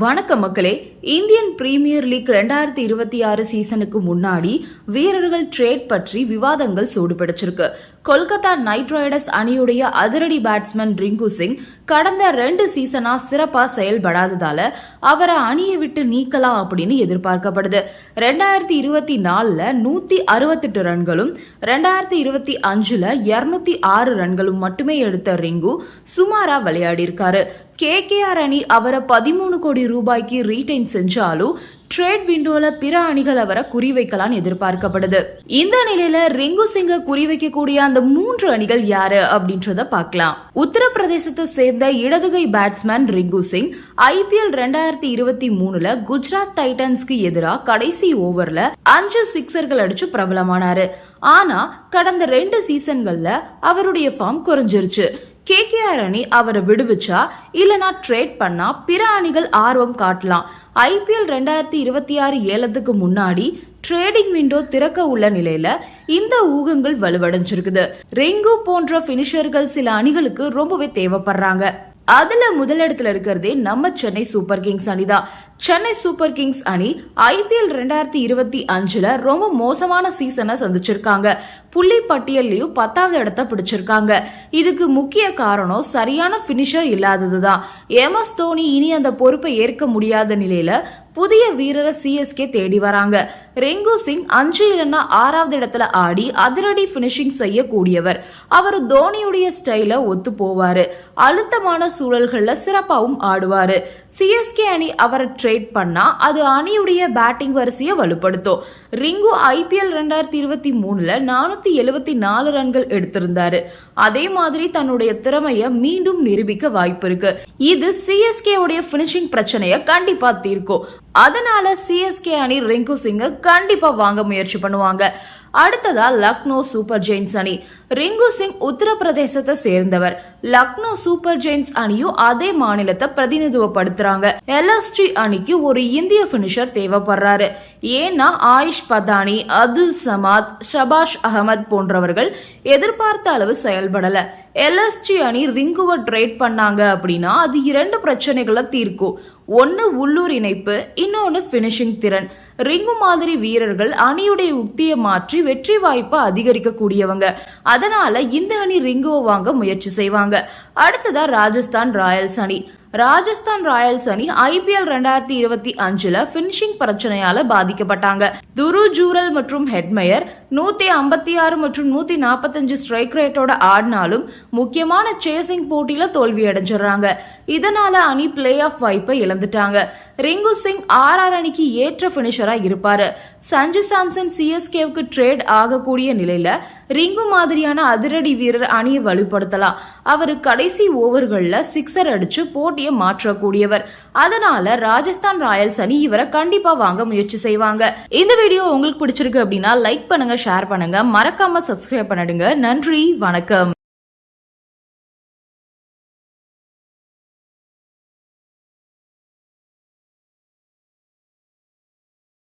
வணக்கம் மக்களே. Indian premier league ரெண்டாயிரத்தி இருபத்தி ஆறு சீசனுக்கு முன்னாடி வீரர்கள் ட்ரேட் பற்றி விவாதங்கள் சூடுபிடிச்சிருக்கு. கொல்கத்தா நைட் ரைடர்ஸ் அணியுடைய அதிரடி பேட்ஸ்மேன் ரிங்கு சிங் கடந்த ரெண்டு சீசனா சிறப்பா செயல்படாததால அவரை அணியை விட்டு நீக்கலாம் அப்படின்னு எதிர்பார்க்கப்படுது. ரெண்டாயிரத்தி இருபத்தி நாலுல நூத்தி அறுபத்தெட்டு ரன்களும் ரெண்டாயிரத்தி இருபத்தி அஞ்சுல இருநூத்தி ஆறு ரன்களும் மட்டுமே எடுத்த ரிங்கு சுமாரா விளையாடி இருக்காரு கேகேஆர் அணி அவரை பதிமூணு கோடி ரூபாய்க்கு ரீடைன் செஞ்சாலும் ட்ரேட் விண்டோல பிற அணிகள் அவரை குறிவைக்கலாம் எதிர்பார்க்கப்படுது. இந்த நிலையில ரிங்கு சிங்க குறிவைக்கக்கூடிய அந்த மூன்று அணிகள் யாரு அப்படின்றத பார்க்கலாம். உத்தரப்பிரதேசத்தை சேர்ந்த இடதுகை பேட்ஸ்மேன் ரிங்கு சிங் ஐபிஎல் ரெண்டாயிரத்தி இருபத்தி மூணுல குஜராத் டைட்டன்ஸ்க்கு எதிராக கடைசி ஓவர்ல அஞ்சு சிக்சர்கள் அடிச்சு பிரபலமானாரு. ஆனா கடந்த ரெண்டு சீசன்கள்ல அவருடைய ஃபார்ம் குறைஞ்சிருச்சு. கேகேஆர் அணி அவரை விடுவிச்சா இல்லனா ட்ரேட் பண்ணா பிற அணிகள் ஆர்வம் காட்டலாம். ஐபிஎல் ரெண்டாயிரத்தி இருபத்தி ஆறு ஏலத்துக்கு முன்னாடி ட்ரேடிங் விண்டோ திறக்க உள்ள நிலையில இந்த ஊகங்கள் வலுவடைஞ்சிருக்குது. ரெங்கு போன்ற பினிஷர்கள் சில அணிகளுக்கு ரொம்பவே தேவைப்படுறாங்க. அதுல முதலிடத்துல இருக்கிறதே நம்ம சென்னை சூப்பர் கிங்ஸ் அணி தான் சென்னை சூப்பர் கிங்ஸ் அணி ஐபிஎல் ரெண்டாயிரத்தி இருபத்தி அஞ்சுல ரொம்ப மோசமான சீசனை சந்திச்சிருக்காங்க. புள்ளி பட்டியல்லையும் பத்தாவது இடத்த பிடிச்சிருக்காங்க. இதுக்கு முக்கிய காரணம் சரியான பினிஷர் இல்லாததுதான். எம் தோனி இனி அந்த பொறுப்பை ஏற்க முடியாத நிலையில புதிய வீரரை சிஎஸ்கே தேடி வராங்க. ரெங்கு சிங் அஞ்சு இல்லைன்னா ஆறாவது இடத்துல ஆடி அதிரடி பினிஷிங் செய்யக்கூடியவர். அவர் தோனியுடைய ஸ்டைல ஒத்து போவாரு. அழுத்தமான சூழல்கள்ல சிறப்பாகவும் ஆடுவாரு. சிஎஸ்கே அணி அவரை ட்ரேட் பண்ணா அது அணியுடைய பேட்டிங் வரிசையை வலுப்படுத்தும். ரிங்கு ஐபிஎல் ரெண்டாயிரத்தி இருபத்தி மூணுல நானூத்தி எழுபத்தி நாலு ரன்கள் எடுத்திருந்தாரு. அதே மாதிரி தன்னுடைய திறமைய மீண்டும் நிரூபிக்க வாய்ப்பு இருக்கு. இது சிஎஸ்கே உடைய பினிஷிங் பிரச்சனையை கண்டிப்பா தீர்க்கும். அதனால சிஎஸ்கே அணி ரிங்கு சிங்க கண்டிப்பா வாங்க முயற்சி பண்ணுவாங்க. அடுத்ததா லக்னோ சூப்பர் ஜெயின்ஸ் அணி. ரிங்கு சிங் உத்தரப்பிரதேசத்தை சேர்ந்தவர். லக்னோ சூப்பர் ஜெயின்ஸ் அணியும் அதே மாநிலத்தை பிரதிநிதித்துவப்படுத்துறாங்க. எல்எஸ்டி அணிக்கு ஒரு இந்திய பினிஷர் தேவைப்படுறாரு. ஏன்னா ஆயுஷ் பதானி அதுல் சமாத் ஷபாஷ் அகமது போன்றவர்கள் எதிர்பார்த்த அளவு செயல்படல. எல்எஸ்டி அணி ரிங்குவை ட்ரேட் பண்ணாங்க அப்படின்னா அது இரண்டு பிரச்சனைகளை தீர்க்கும். ஒன்னு உள்ளூர் இணைப்பு இன்னொன்னு பினிஷிங் திறன். ரிங்கு மாதிரி வீரர்கள் அணியுடைய உக்தியை மாற்றி வெற்றி வாய்ப்பை அதிகரிக்க கூடியவங்க அதனால இந்த அணி ரிங்குவை வாங்க முயற்சி செய்வாங்க. அடுத்ததா ராஜஸ்தான் ராயல்ஸ் அணி. ராஜஸ்தான் ராயல்ஸ் அணி ஐபிஎல் ரெண்டாயிரத்தி இருபத்தி அஞ்சுல பினிஷிங் பிரச்சனையால பாதிக்கப்பட்டாங்க. துரு ஜூரல் மற்றும் ஹெட்மயர் நூத்தி ஐம்பத்தி ஆறு மற்றும் நூத்தி நாற்பத்தஞ்சு ஸ்ட்ரைக் ரேட்டோட ஆடினாலும் முக்கியமான சேசிங் போட்டியில தோல்வி அடைஞ்சிடுறாங்க. இதனால அணி பிளே ஆஃப் வாய்ப்பை இழந்துட்டாங்க. ரிங்கு சிங் ஆர் ஆர் அணிக்கு ஏற்ற பினிஷரா இருப்பாரு. சஞ்சு சாம்சன் சிஎஸ்கேவுக்கு ட்ரேட் ஆகக்கூடிய நிலையில ரிங்கு மாதிரியான அதிரடி வீரர் அணியை வலுப்படுத்தலாம். அவர் கடைசி ஓவர்கள்ல சிக்ஸர் அடிச்சு போட்டி போட்டியை மாற்றக்கூடியவர். அதனால ராஜஸ்தான் ராயல்ஸ் அணி இவரை கண்டிப்பா வாங்க முயற்சி செய்வாங்க. இந்த வீடியோ உங்களுக்கு பிடிச்சிருக்கு அப்படின்னா லைக் பண்ணுங்க ஷேர் பண்ணுங்க. மறக்காம சப்ஸ்கிரைப் பண்ணிடுங்க. நன்றி வணக்கம்.